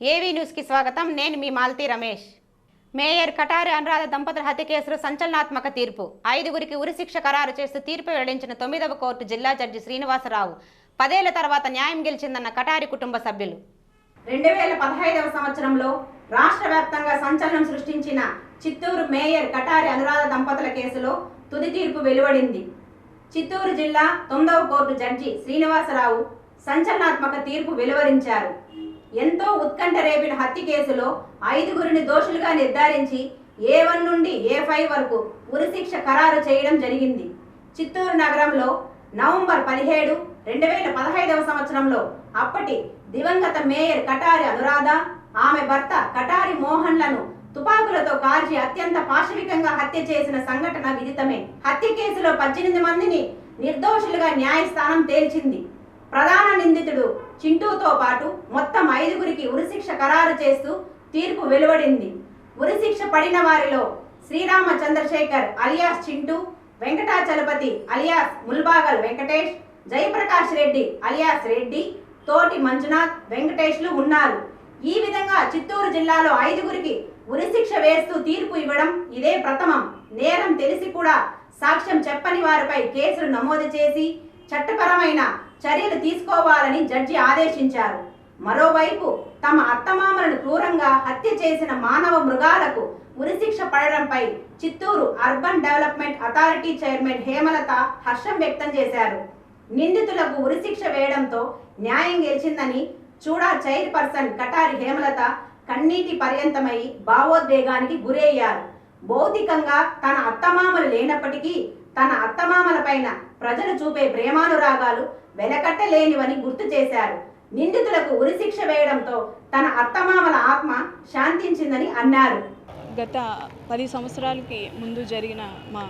ఏవీ న్యూస్కి స్వాగతం. నేను మీ మాలతి రమేష్. మేయర్ కటారి అనురాధ దంపతుల హత్య కేసులో సంచలనాత్మక తీర్పు. ఐదుగురికి ఉరిశిక్ష ఖరారు చేస్తూ తీర్పు వెల్లడించిన తొమ్మిదవ కోర్టు జిల్లా జడ్జి శ్రీనివాసరావు. పదేళ్ళ తర్వాత న్యాయం గెలిచిందన్న కటారి కుటుంబ సభ్యులు. రెండు వేల పదహైదవ సంవత్సరంలో రాష్ట్ర వ్యాప్తంగా సంచలనం సృష్టించిన చిత్తూరు మేయర్ కటారి అనురాధ దంపతుల కేసులో తుది తీర్పు వెలువడింది. చిత్తూరు జిల్లా తొమ్మిదవ కోర్టు జడ్జి శ్రీనివాసరావు సంచలనాత్మక తీర్పు వెలువరించారు. ఎంతో ఉత్కంఠ రేపిన హత్య కేసులో ఐదుగురిని దోషులుగా నిర్ధారించి ఏ వన్ నుండి ఏ ఫైవ్ వరకు ఉరిశిక్ష ఖరారు చేయడం జరిగింది. చిత్తూరు నగరంలో నవంబర్ పదిహేడు రెండు వేల పదహైదవ సంవత్సరంలో అప్పటి దివంగత మేయర్ కటారి అనురాధ ఆమె భర్త కటారి మోహన్లను తుపాకులతో కాల్చి అత్యంత పాశవికంగా హత్య చేసిన సంఘటన విదితమే. హత్య కేసులో పద్దెనిమిది మందిని నిర్దోషులుగా న్యాయస్థానం తేల్చింది. ప్రధాన నిందితుడు చింటూతో పాటు మొత్తం ఐదుగురికి ఉరిశిక్ష ఖరారు చేస్తూ తీర్పు వెలువడింది. ఉరిశిక్ష పడిన వారిలో Srirama Chandrasekhar alias Chintu Venkatachalapathi alias Mulbagal Venkatesh Jayaprakash Reddy alias Reddy తోటి మంజునాథ్ వెంకటేష్లు ఉన్నారు. ఈ విధంగా చిత్తూరు జిల్లాలో ఐదుగురికి ఉరిశిక్ష వేస్తూ తీర్పు ఇవ్వడం ఇదే ప్రథమం. నేరం తెలిసి కూడా సాక్ష్యం చెప్పని వారిపై కేసులు నమోదు చేసి చట్టపరమైన చర్యలు తీసుకోవాలని జడ్జి ఆదేశించారు. మరోవైపు తమ అత్తమామలను క్రూరంగా హత్య చేసిన మానవ మృగాలకు ఉరిశిక్ష పడడంపై Chittoor urban development authority chairman Hemalatha హర్షం వ్యక్తం చేశారు. నిందితులకు ఉరిశిక్ష వేయడంతో న్యాయం గెలిచిందని చూడా చైర్పర్సన్ కటారి హేమలత కన్నీటి పర్యంతమై భావోద్వేగానికి గురయ్యారు. భౌతికంగా తన అత్తమామలు లేనప్పటికీ తన అత్తమామల పైన ప్రజలు చూపే ప్రేమానురాగాలు వెనకట్టలేనివని గుర్తు చేశారు. నిందితులకు ఉరిశిక్ష వేయడంతో తన అత్తమామల ఆత్మ శాంతించిందని అన్నారు. గత పది సంవత్సరాలకి ముందు జరిగిన మా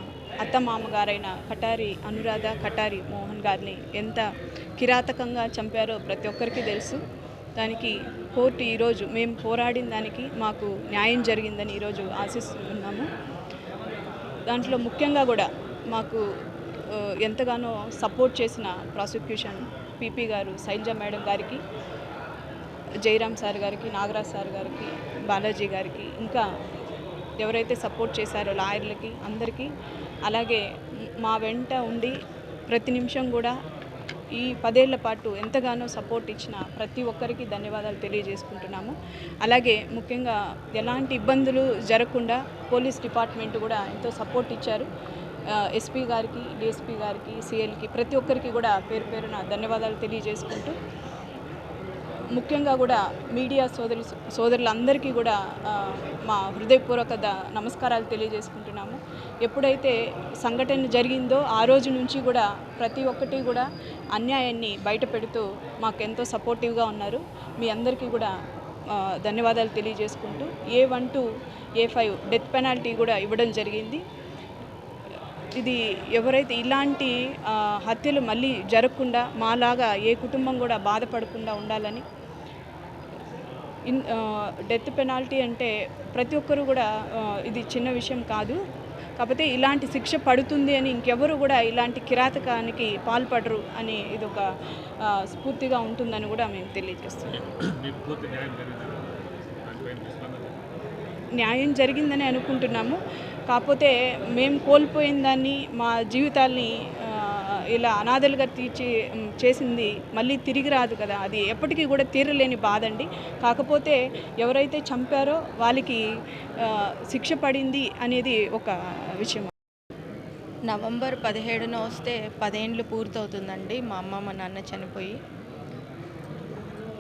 అత్తమామ గారైన కటారి అనురాధ కటారి మోహన్ గారిని ఎంత కిరాతకంగా చంపారో ప్రతి ఒక్కరికి తెలుసు. దానికి కోర్టు ఈరోజు మేము పోరాడిన దానికి మాకు న్యాయం జరిగిందని ఈరోజు ఆశిస్తున్నాము. దాంట్లో ముఖ్యంగా కూడా మాకు ఎంతగానో సపోర్ట్ చేసిన ప్రాసిక్యూషన్ పీపీ గారు శైలజ మేడం గారికి జయరామ్ సార్ గారికి నాగరాజ్ సార్ గారికి బాలాజీ గారికి ఇంకా ఎవరైతే సపోర్ట్ చేశారో లాయర్లకి అందరికీ అలాగే మా వెంట ఉండి ప్రతి నిమిషం కూడా ఈ పదేళ్ళ పాటు ఎంతగానో సపోర్ట్ ఇచ్చిన ప్రతి ఒక్కరికి ధన్యవాదాలు తెలియజేసుకుంటున్నాము. అలాగే ముఖ్యంగా ఎలాంటి ఇబ్బందులు జరగకుండా పోలీస్ డిపార్ట్మెంట్ కూడా ఎంతో సపోర్ట్ ఇచ్చారు. ఎస్పీ గారికి డిఎస్పీ గారికి సిఎల్కి ప్రతి ఒక్కరికి కూడా పేరు పేరున ధన్యవాదాలు తెలియజేసుకుంటూ ముఖ్యంగా కూడా మీడియా సోదరు సోదరులందరికీ కూడా మా హృదయపూర్వక నమస్కారాలు తెలియజేసుకుంటున్నాము. ఎప్పుడైతే సంఘటన జరిగిందో ఆ రోజు నుంచి కూడా ప్రతి ఒక్కటి కూడా అన్యాయాన్ని బయట పెడుతూ మాకు ఎంతో సపోర్టివ్గా ఉన్నారు. మీ అందరికీ కూడా ధన్యవాదాలు తెలియజేసుకుంటూ A one two A five death penalty కూడా ఇవ్వడం జరిగింది. ఇది ఎవరైతే ఇలాంటి హత్యలు మళ్ళీ జరగకుండా మాలాగా ఏ కుటుంబం కూడా బాధపడకుండా ఉండాలని ఇన్ డెత్ పెనాల్టీ అంటే ప్రతి ఒక్కరు కూడా ఇది చిన్న విషయం కాదు. కాకపోతే ఇలాంటి శిక్ష పడుతుంది అని ఇంకెవరు కూడా ఇలాంటి కిరాతకానికి పాల్పడరు అని ఇది ఒక స్ఫూర్తిగా ఉంటుందని కూడా మేము తెలియజేస్తున్నాం మీకు పూర్తి న్యాయం జరిగిందా దానిపైన మీ స్పందన న్యాయం జరిగిందని అనుకుంటున్నాము. కాకపోతే మేము కోల్పోయిన దాన్ని మా జీవితాల్ని ఇలా అనాథలుగా తీర్చి చేసింది మళ్ళీ తిరిగి రాదు కదా. అది ఎప్పటికీ కూడా తీరలేని బాధ అండి. కాకపోతే ఎవరైతే చంపారో వాళ్ళకి శిక్ష పడింది అనేది ఒక విషయం. నవంబర్ పదిహేడున వస్తే పదేండ్లు పూర్తవుతుందండి మా అమ్మ మా నాన్న చనిపోయి.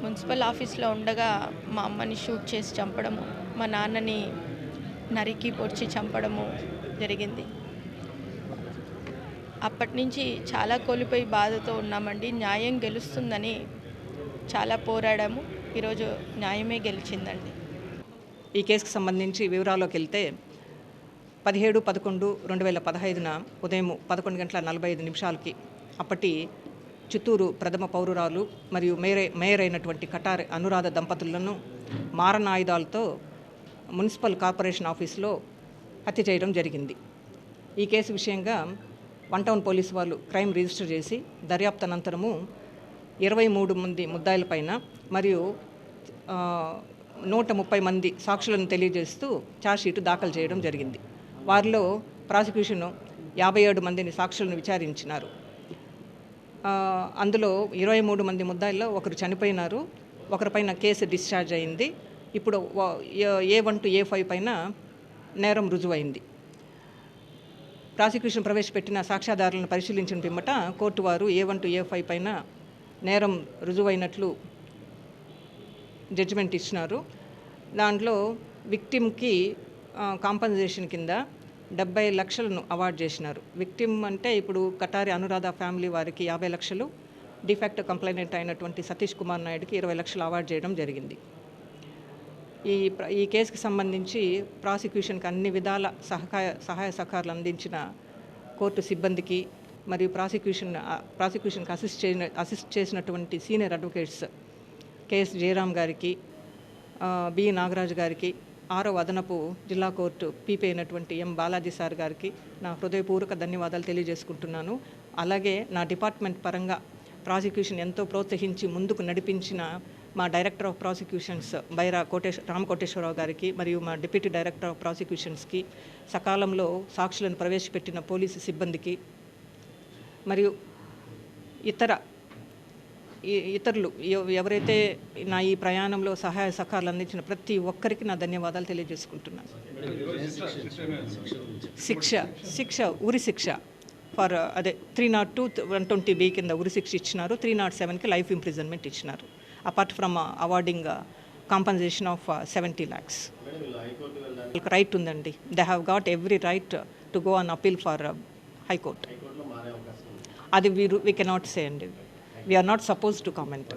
మున్సిపల్ ఆఫీస్లో ఉండగా మా అమ్మని షూట్ చేసి చంపడము మా నాన్నని నరికి పొడిచి చంపడము జరిగింది. అప్పటి నుంచి చాలా కోల్పోయి బాధతో ఉన్నామండి. న్యాయం గెలుస్తుందని చాలా పోరాడాము. ఈరోజు న్యాయమే గెలిచిందండి. ఈ కేసుకు సంబంధించి వివరాల్లోకి వెళ్తే పదిహేడు పదకొండు రెండు వేల పదహైదున ఉదయం పదకొండు గంటల నలభై ఐదు నిమిషాలకి అప్పటి చిత్తూరు ప్రథమ పౌరురాలు మరియు మేయర్ మేయర్ అయినటువంటి కటార్ అనురాధ దంపతులను మారణాయుధాలతో మున్సిపల్ కార్పొరేషన్ ఆఫీస్లో హత్య చేయడం జరిగింది. ఈ కేసు విషయంగా వన్ టౌన్ పోలీసు వాళ్ళు క్రైమ్ రిజిస్టర్ చేసి దర్యాప్తు అనంతరము ఇరవై మూడు మంది ముద్దాయిలపైన మరియు నూట ముప్పై మంది సాక్షులను తెలియజేస్తూ ఛార్జ్షీట్ దాఖలు చేయడం జరిగింది. వారిలో ప్రాసిక్యూషన్ యాభై ఏడు మందిని సాక్షులను విచారించినారు. అందులో ఇరవై మూడు మంది ముద్దాయిల్లో ఒకరు చనిపోయినారు. ఒకరిపైన కేసు డిశ్చార్జ్ అయింది. ఇప్పుడు A- A one two A five పైన నేరం రుజువైంది. ప్రాసిక్యూషన్ ప్రవేశపెట్టిన సాక్ష్యాధారాలను పరిశీలించిన పిమ్మట కోర్టు వారు A one two A five పైన నేరం రుజువైనట్లు జడ్జిమెంట్ ఇచ్చినారు. దాంట్లో విక్టిమ్కి కాంపన్సేషన్ కింద డెబ్బై లక్షలను అవార్డ్ చేసినారు. విక్టిమ్ అంటే ఇప్పుడు కటారి అనురాధ ఫ్యామిలీ వారికి యాభై లక్షలు డిఫెక్ట్ కంప్లైనెంట్ అయినటువంటి సతీష్ కుమార్ నాయుడుకి ఇరవై లక్షలు అవార్డ్ చేయడం జరిగింది. ఈ ఈ కేసుకి సంబంధించి ప్రాసిక్యూషన్కి అన్ని విధాల సహకాయ సహాయ సహకారాలు అందించిన కోర్టు సిబ్బందికి మరియు ప్రాసిక్యూషన్ ప్రాసిక్యూషన్కి అసిస్ట్ చేసిన అసిస్ట్ చేసినటువంటి senior advocates K S Jayaram గారికి బి నాగరాజు గారికి ఆరో అదనపు జిల్లా కోర్టు పీపీ అయినటువంటి ఎం బాలాజీ సార్ గారికి నా హృదయపూర్వక ధన్యవాదాలు తెలియజేసుకుంటున్నాను. అలాగే నా డిపార్ట్మెంట్ పరంగా ప్రాసిక్యూషన్ ఎంతో ప్రోత్సహించి ముందుకు నడిపించిన మా director of prosecutions Baira Kotesh Ram Koteswararao గారికి మరియు మా డిప్యూటీ డైరెక్టర్ ఆఫ్ ప్రాసిక్యూషన్స్కి సకాలంలో సాక్షులను ప్రవేశపెట్టిన పోలీసు సిబ్బందికి మరియు ఇతర ఇతరులు ఎవరైతే నా ఈ ప్రయాణంలో సహాయ సహకారాలు అందించిన ప్రతి ఒక్కరికి నా ధన్యవాదాలు తెలియజేసుకుంటున్నాను. శిక్ష శిక్ష ఉరి శిక్ష. ఫర్ అదే three not two one twenty B కింద ఉరి శిక్ష ఇచ్చినారు త్రీ నాట్ సెవెన్కి లైఫ్ ఇంప్రిజన్మెంట్ ఇచ్చినారు. Apart from awarding compensation of seventy lakhs. Right ఉందండి. They have got every right to go an appeal for high court. అది వీరు వీ కెనాట్ సే అండి. We are not suppose to comment